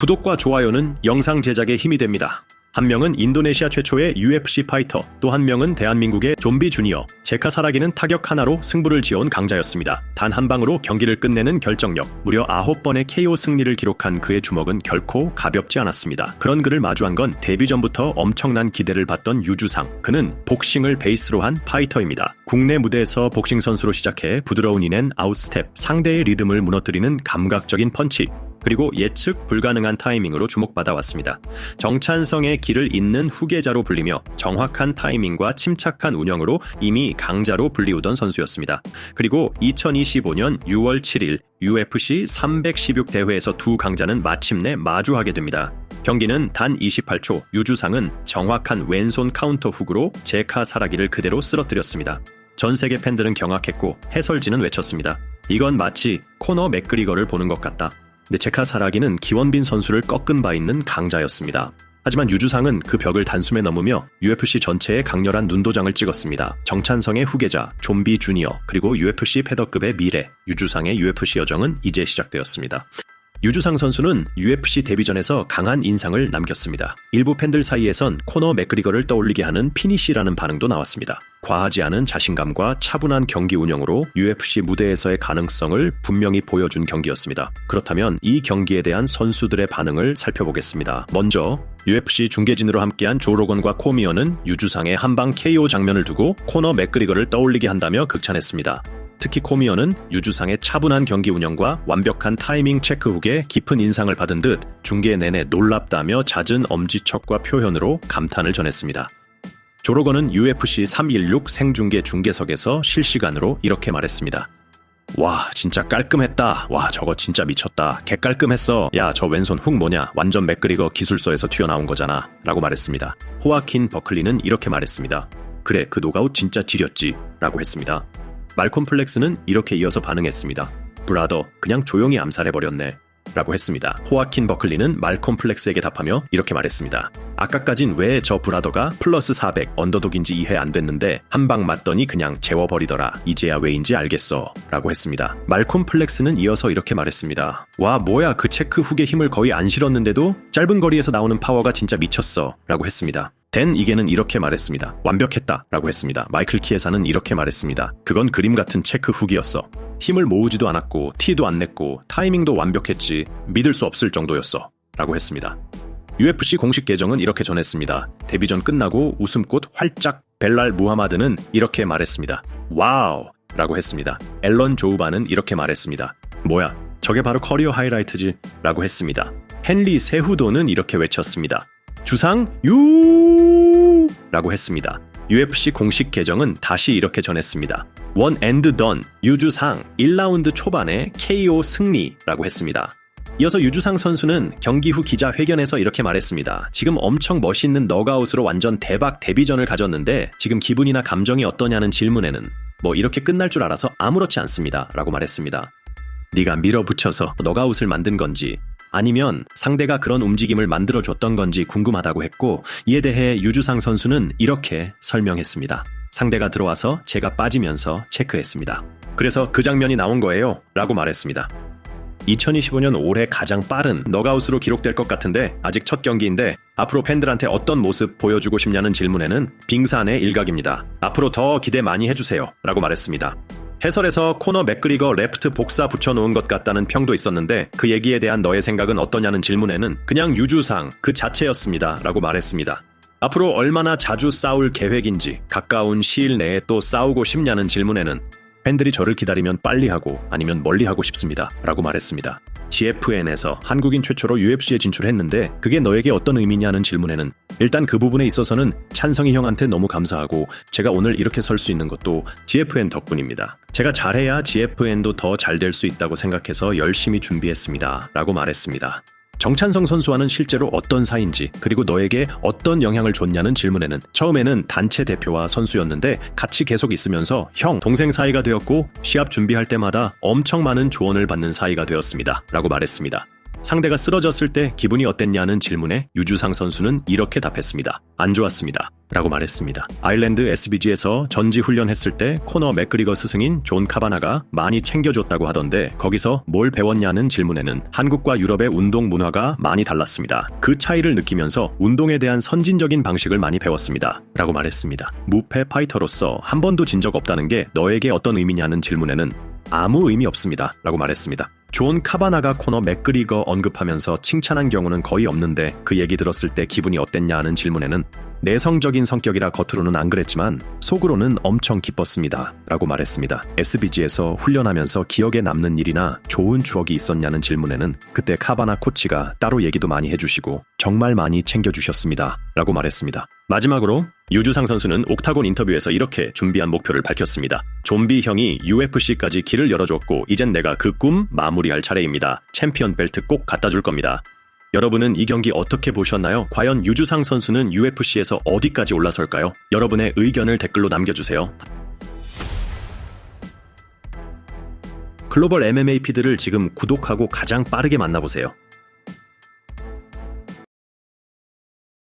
구독과 좋아요는 영상 제작에 힘이 됩니다. 한 명은 인도네시아 최초의 UFC 파이터, 또 한 명은 대한민국의 좀비 주니어, 제카 사라기는 타격 하나로 승부를 지어온 강자였습니다. 단 한 방으로 경기를 끝내는 결정력, 무려 9번의 KO 승리를 기록한 그의 주먹은 결코 가볍지 않았습니다. 그런 그를 마주한 건 데뷔 전부터 엄청난 기대를 받던 유주상. 그는 복싱을 베이스로 한 파이터입니다. 국내 무대에서 복싱 선수로 시작해 부드러운 인앤 아웃스텝, 상대의 리듬을 무너뜨리는 감각적인 펀치, 그리고 예측 불가능한 타이밍으로 주목받아 왔습니다. 정찬성의 길을 잇는 후계자로 불리며 정확한 타이밍과 침착한 운영으로 이미 강자로 불리우던 선수였습니다. 그리고 2025년 6월 7일 UFC 316 대회에서 두 강자는 마침내 마주하게 됩니다. 경기는 단 28초, 유주상은 정확한 왼손 카운터 훅으로 제카 사라기를 그대로 쓰러뜨렸습니다. 전 세계 팬들은 경악했고 해설진은 외쳤습니다. 이건 마치 코너 맥그리거를 보는 것 같다. 제카 사라기는 기원빈 선수를 꺾은 바 있는 강자였습니다. 하지만 유주상은 그 벽을 단숨에 넘으며 UFC 전체에 강렬한 눈도장을 찍었습니다. 정찬성의 후계자, 좀비 주니어, 그리고 UFC 패더급의 미래, 유주상의 UFC 여정은 이제 시작되었습니다. 유주상 선수는 UFC 데뷔전에서 강한 인상을 남겼습니다. 일부 팬들 사이에선 코너 맥그리거를 떠올리게 하는 피니시라는 반응도 나왔습니다. 과하지 않은 자신감과 차분한 경기 운영으로 UFC 무대에서의 가능성을 분명히 보여준 경기였습니다. 그렇다면 이 경기에 대한 선수들의 반응을 살펴보겠습니다. 먼저 UFC 중계진으로 함께한 조로건과 코미어는 유주상의 한방 KO 장면을 두고 코너 맥그리거를 떠올리게 한다며 극찬했습니다. 특히 코미어는 유주상의 차분한 경기 운영과 완벽한 타이밍 체크 훅에 깊은 인상을 받은 듯 중계 내내 놀랍다며 잦은 엄지척과 표현으로 감탄을 전했습니다. 조로건은 UFC 316 생중계 중계석에서 실시간으로 이렇게 말했습니다. 와 진짜 깔끔했다. 와 저거 진짜 미쳤다. 개 깔끔했어. 야 저 왼손 훅 뭐냐? 완전 맥그리거 기술서에서 튀어나온 거잖아. 라고 말했습니다. 호아킨 버클리는 이렇게 말했습니다 그래 그 노가웃 진짜 지렸지. 라고 했습니다 말콤 플렉스는 이렇게 이어서 반응했습니다 브라더 그냥 조용히 암살해버렸네 라고 했습니다. 호아킨 버클리는 말콤 플렉스에게 답하며 이렇게 말했습니다. 아까까진 왜 저 브라더가 플러스 400 언더독인지 이해 안 됐는데 한 방 맞더니 그냥 재워버리더라. 이제야 왜인지 알겠어. 라고 했습니다. 말콤 플렉스는 이어서 이렇게 말했습니다. 와 뭐야 그 체크 훅의 힘을 거의 안 실었는데도 짧은 거리에서 나오는 파워가 진짜 미쳤어. 라고 했습니다. 댄 이게는 이렇게 말했습니다. 완벽했다. 라고 했습니다. 마이클 키에사는 이렇게 말했습니다. 그건 그림 같은 체크 훅이었어. 힘을 모으지도 않았고 티도 안 냈고 타이밍도 완벽했지 믿을 수 없을 정도였어. 라고 했습니다. UFC 공식 계정은 이렇게 전했습니다. 데뷔전 끝나고 웃음꽃 활짝 벨랄 무하마드는 이렇게 말했습니다. 와우! 라고 했습니다. 앨런 조우바는 이렇게 말했습니다. 뭐야, 저게 바로 커리어 하이라이트지? 라고 했습니다. 헨리 세후도는 이렇게 외쳤습니다. 주상 유! 라고 했습니다. UFC 공식 계정은 다시 이렇게 전했습니다. 원 앤드 던 유주상 1라운드 초반에 KO 승리라고 했습니다. 이어서 유주상 선수는 경기 후 기자회견에서 이렇게 말했습니다. 지금 엄청 멋있는 너가웃으로 완전 대박 데뷔전을 가졌는데 지금 기분이나 감정이 어떠냐는 질문에는 뭐 이렇게 끝날 줄 알아서 아무렇지 않습니다. 라고 말했습니다. 네가 밀어붙여서 너가웃을 만든 건지 아니면 상대가 그런 움직임을 만들어줬던 건지 궁금하다고 했고 이에 대해 유주상 선수는 이렇게 설명했습니다. 상대가 들어와서 제가 빠지면서 체크했습니다. 그래서 그 장면이 나온 거예요. 라고 말했습니다. 2025년 올해 가장 빠른 너가웃으로 기록될 것 같은데 아직 첫 경기인데 앞으로 팬들한테 어떤 모습 보여주고 싶냐는 질문에는 빙산의 일각입니다. 앞으로 더 기대 많이 해주세요. 라고 말했습니다. 해설에서 코너 맥그리거 레프트 복사 붙여놓은 것 같다는 평도 있었는데 그 얘기에 대한 너의 생각은 어떠냐는 질문에는 그냥 유주상 그 자체였습니다. 라고 말했습니다. 앞으로 얼마나 자주 싸울 계획인지 가까운 시일 내에 또 싸우고 싶냐는 질문에는 팬들이 저를 기다리면 빨리 하고 아니면 멀리 하고 싶습니다. 라고 말했습니다. GFN에서 한국인 최초로 UFC에 진출했는데 그게 너에게 어떤 의미냐는 질문에는 일단 그 부분에 있어서는 찬성이 형한테 너무 감사하고 제가 오늘 이렇게 설 수 있는 것도 GFN 덕분입니다. 제가 잘해야 GFN도 더 잘 될 수 있다고 생각해서 열심히 준비했습니다. 라고 말했습니다. 정찬성 선수와는 실제로 어떤 사이인지 그리고 너에게 어떤 영향을 줬냐는 질문에는 처음에는 단체 대표와 선수였는데 같이 계속 있으면서 형, 동생 사이가 되었고 시합 준비할 때마다 엄청 많은 조언을 받는 사이가 되었습니다. 라고 말했습니다. 상대가 쓰러졌을 때 기분이 어땠냐는 질문에 유주상 선수는 이렇게 답했습니다. 안 좋았습니다. 라고 말했습니다. 아일랜드 SBG에서 전지 훈련했을 때 코너 맥그리거 스승인 존 카바나가 많이 챙겨줬다고 하던데 거기서 뭘 배웠냐는 질문에는 한국과 유럽의 운동 문화가 많이 달랐습니다. 그 차이를 느끼면서 운동에 대한 선진적인 방식을 많이 배웠습니다. 라고 말했습니다. 무패 파이터로서 한 번도 진 적 없다는 게 너에게 어떤 의미냐는 질문에는 아무 의미 없습니다. 라고 말했습니다. 존 카바나가 코너 맥그리거 언급하면서 칭찬한 경우는 거의 없는데 그 얘기 들었을 때 기분이 어땠냐 하는 질문에는 내성적인 성격이라 겉으로는 안 그랬지만 속으로는 엄청 기뻤습니다. 라고 말했습니다. SBG에서 훈련하면서 기억에 남는 일이나 좋은 추억이 있었냐는 질문에는 그때 카바나 코치가 따로 얘기도 많이 해주시고 정말 많이 챙겨주셨습니다. 라고 말했습니다. 마지막으로 유주상 선수는 옥타곤 인터뷰에서 이렇게 준비한 목표를 밝혔습니다. 좀비 형이 UFC까지 길을 열어줬고 이젠 내가 그 꿈 마무리할 차례입니다. 챔피언 벨트 꼭 갖다 줄 겁니다. 여러분은 이 경기 어떻게 보셨나요? 과연 유주상 선수는 UFC에서 어디까지 올라설까요? 여러분의 의견을 댓글로 남겨주세요. 글로벌 MMA 피드를 지금 구독하고 가장 빠르게 만나보세요.